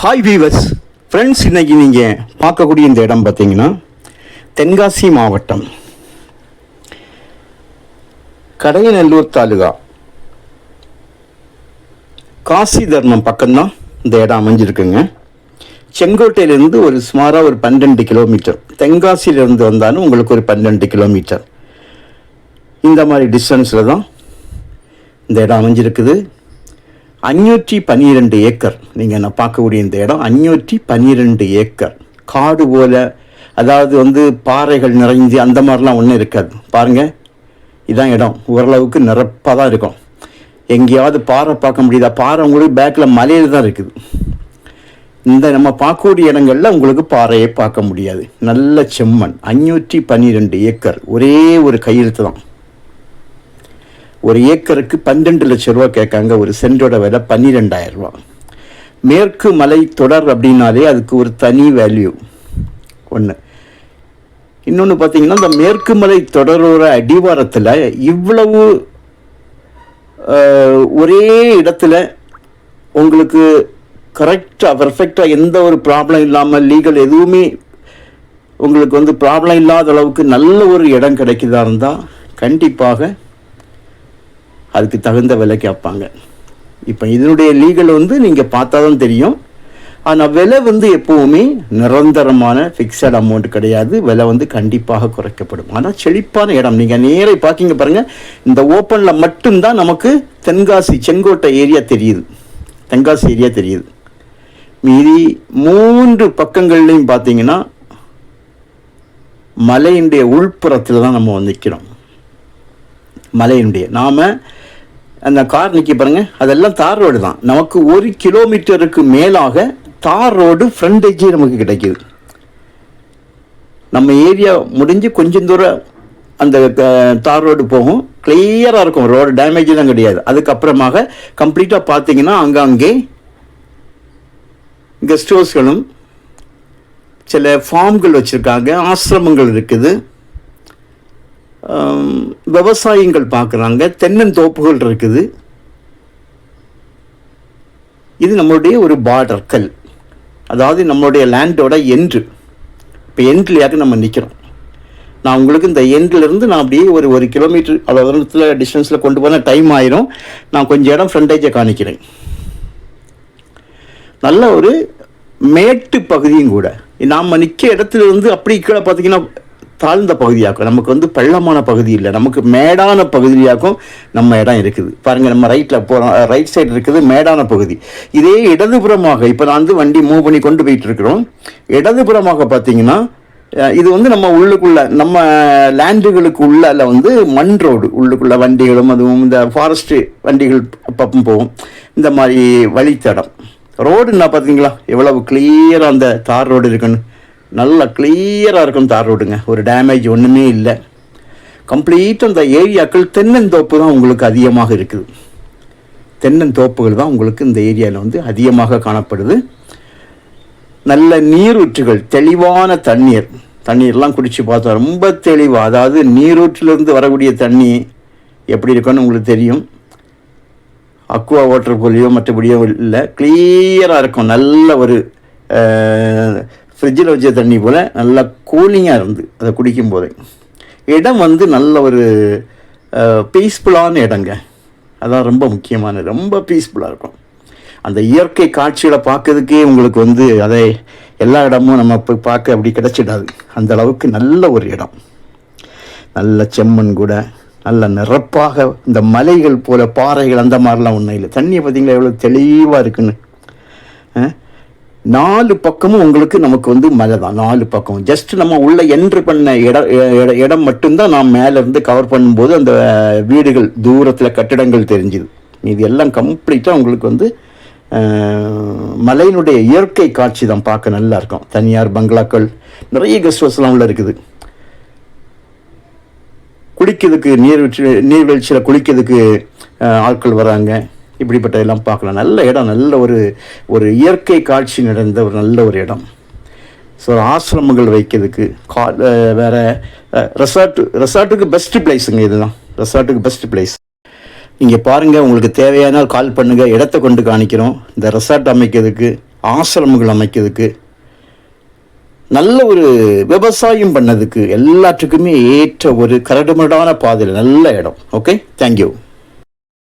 Hi viewers friends இன்றைக்கி நீங்கள் பார்க்கக்கூடிய இந்த இடம் பார்த்தீங்கன்னா தென்காசி மாவட்டம். கடையநல்லூர் தாலுகா. காசி தர்மம் பக்கம்தான் இந்த இடம் அமைஞ்சிருக்குங்க. செங்கோட்டையிலேருந்து ஒரு சுமாராக ஒரு பன்னெண்டு கிலோமீட்டர் தென்காசியிலேருந்து வந்தாலும் உங்களுக்கு ஒரு பன்னெண்டு கிலோமீட்டர் இந்த மாதிரி டிஸ்டன்ஸில் தான் இந்த இடம் அமைஞ்சிருக்குது. அஞ்சூற்றி பன்னிரெண்டு ஏக்கர். நீங்கள் நான் பார்க்கக்கூடிய இந்த இடம் அஞ்சூற்றி பன்னிரெண்டு ஏக்கர். காடு போல அதாவது வந்து பாறைகள் நிறைஞ்சு அந்த மாதிரிலாம் ஒன்றும் இருக்காது. பாருங்கள் இதான் இடம். ஓரளவுக்கு நிரப்பாக தான் இருக்கும். எங்கேயாவது பாறை பார்க்க முடியுதா? பாறை உங்களுக்கு பேக்கில் மலையில் தான் இருக்குது. இந்த நம்ம பார்க்கக்கூடிய இடங்கள்ல உங்களுக்கு பாறையை பார்க்க முடியாது. நல்ல செம்மண் அஞ்சூற்றி பன்னிரெண்டு ஏக்கர். ஒரே ஒரு கையெழுத்து தான். ஒரு ஏக்கருக்கு பன்னெண்டு லட்சம் ரூபா கேட்காங்க. ஒரு சென்டோட விலை பன்னிரெண்டாயிரம் ரூபா மேற்கு மலை தொடர் அப்படின்னாலே அதுக்கு ஒரு தனி வேல்யூ ஒன்று இன்னொன்று பார்த்தீங்கன்னா இந்த மேற்கு மலை தொடரோட அடிவாரத்தில் இவ்வளவு ஒரே இடத்துல உங்களுக்கு கரெக்டாக பர்ஃபெக்டாக எந்த ஒரு ப்ராப்ளம் இல்லாமல் லீகல் எதுவுமே உங்களுக்கு வந்து ப்ராப்ளம் இல்லாத அளவுக்கு நல்ல ஒரு இடம் கிடைக்குதா இருந்தால் கண்டிப்பாக அதுக்கு தகுந்த விலை கேட்பாங்க. இப்போ இதனுடைய லீகல் வந்து நீங்கள் பார்த்தா தான் தெரியும். ஆனால் விலை வந்து எப்போவுமே நிரந்தரமான ஃபிக்ஸட் அமௌண்ட் கிடையாது. விலை வந்து கண்டிப்பாக குறைக்கப்படும். ஆனால் செழிப்பான இடம். நீங்கள் நேரே பார்க்கிங்க பாருங்கள் இந்த ஓப்பனில் மட்டும்தான் நமக்கு தென்காசி செங்கோட்டை ஏரியா தெரியுது. தென்காசி ஏரியா தெரியுது. மீதி மூன்று பக்கங்கள்லையும் பார்த்தீங்கன்னா மலையினுடைய உள்புறத்தில் தான் நம்ம வந்து நிற்கிறோம் மலையினுடைய. நாம் அந்த கார் நிற்க பாருங்க அதெல்லாம் தார் ரோடு தான். நமக்கு ஒரு கிலோமீட்டருக்கு மேலாக தார் ரோடு ஃப்ரண்டேஜே நமக்கு கிடைக்குது. நம்ம ஏரியா முடிஞ்சு கொஞ்சம் தூரம் அந்த தார் ரோடு போகும். கிளியராக இருக்கும். ரோடு டேமேஜ் தான் கிடையாது. அதுக்கப்புறமாக கம்ப்ளீட்டாக பார்த்தீங்கன்னா அங்கங்கே கெஸ்ட் ஹவுஸ்களும் சில ஃபார்ம்கள் வச்சுருக்காங்க. ஆசிரமங்கள் இருக்குது. விவசாயங்கள் பார்க்குறாங்க தென்னந்தோப்புகள் இருக்குது. இது நம்மளுடைய ஒரு பார்டர் கல். அதாவது நம்மளுடைய லேண்டோட எண்டு இப்போ எண்ட்லையாக நம்ம நிற்கிறோம் நான் உங்களுக்கு இந்த எண்ட்லேருந்து நான் அப்படியே ஒரு ஒரு கிலோமீட்டர் அவ்வளோ தூரத்தில் டிஸ்டன்ஸில் கொண்டு போனால் டைம் ஆயிரும். நான் கொஞ்சம் இடம் ஃப்ரண்டேஜை காணிக்கிறேன். நல்ல ஒரு மேட்டு பகுதியும் கூட. நாம் நிற்க இடத்துல இருந்து அப்படி கீழே பார்த்தீங்கன்னா தாழ்ந்த பகுதியாக்கும். நமக்கு வந்து பள்ளமான பகுதி இல்லை. நமக்கு மேடான பகுதியாக்கும் நம்ம இடம் இருக்குது. பாருங்கள் நம்ம ரைட்டில் போகிறோம் ரைட் சைடு இருக்குது மேடான பகுதி. இதே இடதுபுறமாக இப்போ நான் வந்து வண்டி மூவ் பண்ணி கொண்டு போயிட்டு இருக்கிறோம். இடதுபுறமாக பார்த்தீங்கன்னா இது வந்து நம்ம உள்ளுக்குள்ள நம்ம லேண்டுகளுக்கு உள்ளால வந்து மண் ரோடு உள்ளுக்குள்ள வண்டிகளும் அதுவும் இந்த ஃபாரஸ்ட்டு வண்டிகள் அப்பப்போ போகும். இந்த மாதிரி வழித்தடம். ரோடுன்னா பார்த்தீங்களா எவ்வளவு கிளியராக அந்த தார் ரோடு இருக்குன்னு. நல்லா கிளியராக இருக்கும் தார் ரோடுங்க. ஒரு டேமேஜ் ஒன்றுமே இல்லை. கம்ப்ளீட் அந்த ஏரியாக்கள் தென்னந்தோப்பு தான் உங்களுக்கு அதிகமாக இருக்குது. தென்னந்தோப்புகள் தான் உங்களுக்கு இந்த ஏரியாவில் வந்து அதிகமாக காணப்படுது. நல்ல நீரூற்றுகள் தெளிவான தண்ணீர். தண்ணீர்லாம் குடித்து பார்த்தா ரொம்ப தெளிவாக அதாவது நீரூற்றிலிருந்து வரக்கூடிய தண்ணி எப்படி இருக்குன்னு உங்களுக்கு தெரியும். அக்வா வாட்டர் போலியோ மற்றபடியோ இல்லை கிளியராக இருக்கும். நல்ல ஒரு ஃப்ரிட்ஜில் வச்ச தண்ணி போல் நல்லா கூலிங்காக இருந்து அதை குடிக்கும் போதே. இடம் வந்து நல்ல ஒரு பீஸ்ஃபுல்லான இடங்க. அதான் ரொம்ப முக்கியமான ரொம்ப பீஸ்ஃபுல்லாக இருக்கும். அந்த இயற்கை காட்சிகளை பார்க்கறதுக்கே உங்களுக்கு வந்து அதை எல்லா இடமும் நம்ம போய் பார்க்க அப்படி கிடச்சிடாது. அந்த அளவுக்கு நல்ல ஒரு இடம். நல்ல செம்மண் கூட நல்ல நிரப்பாக இந்த மலைகள் போல் பாறைகள் அந்த மாதிரிலாம் ஒன்றும் இல்லை. தண்ணியை பார்த்தீங்களா எவ்வளோ தெளிவாக இருக்குன்னு? நாலு பக்கமும் உங்களுக்கு நமக்கு வந்து மலை தான் நாலு பக்கம். ஜஸ்ட் நம்ம உள்ள என்ட்ரு பண்ண இடம் இட- இடம் மட்டும்தான் நான் மேலே இருந்து கவர் பண்ணும்போது அந்த வீடுகள் தூரத்தில் கட்டிடங்கள் தெரிஞ்சுது. இது எல்லாம் கம்ப்ளீட்டாக உங்களுக்கு வந்து மலையினுடைய இயற்கை காட்சி தான் பார்க்க நல்லா இருக்கும். தனியார் பங்களாக்கள் நிறைய கெஸ்ட் ஹவுஸ்லாம் உள்ள இருக்குது. குளிக்கிறதுக்கு நீர்வீழ்ச்சி நீர்வீழ்ச்சியில் குளிக்கிறதுக்கு ஆட்கள் வராங்க. இப்படிப்பட்ட எல்லாம் பார்க்கலாம். நல்ல இடம் நல்ல ஒரு ஒரு இயற்கை காட்சி நிறைந்த ஒரு நல்ல ஒரு இடம். ஸோ ஆசிரமங்கள் வைக்கிறதுக்கு கா வேறு வேற ரெசார்ட்டு ரெசார்ட்டுக்கு பெஸ்ட்டு பிளேஸுங்க இதுதான். ரெசார்ட்டுக்கு பெஸ்ட் பிளேஸ் நீங்கள் பாருங்கள் உங்களுக்கு தேவையான கால் பண்ணுங்கள் இடத்த கொண்டு காணிக்கிறோம். இந்த ரெசார்ட் அமைக்கிறதுக்கு ஆசிரமங்கள் அமைக்கிறதுக்கு நல்ல ஒரு விவசாயம் பண்ணதுக்கு எல்லாத்துக்குமே ஏற்ற ஒரு கரடுமுரடான பாதையில் நல்ல இடம். Okay thank you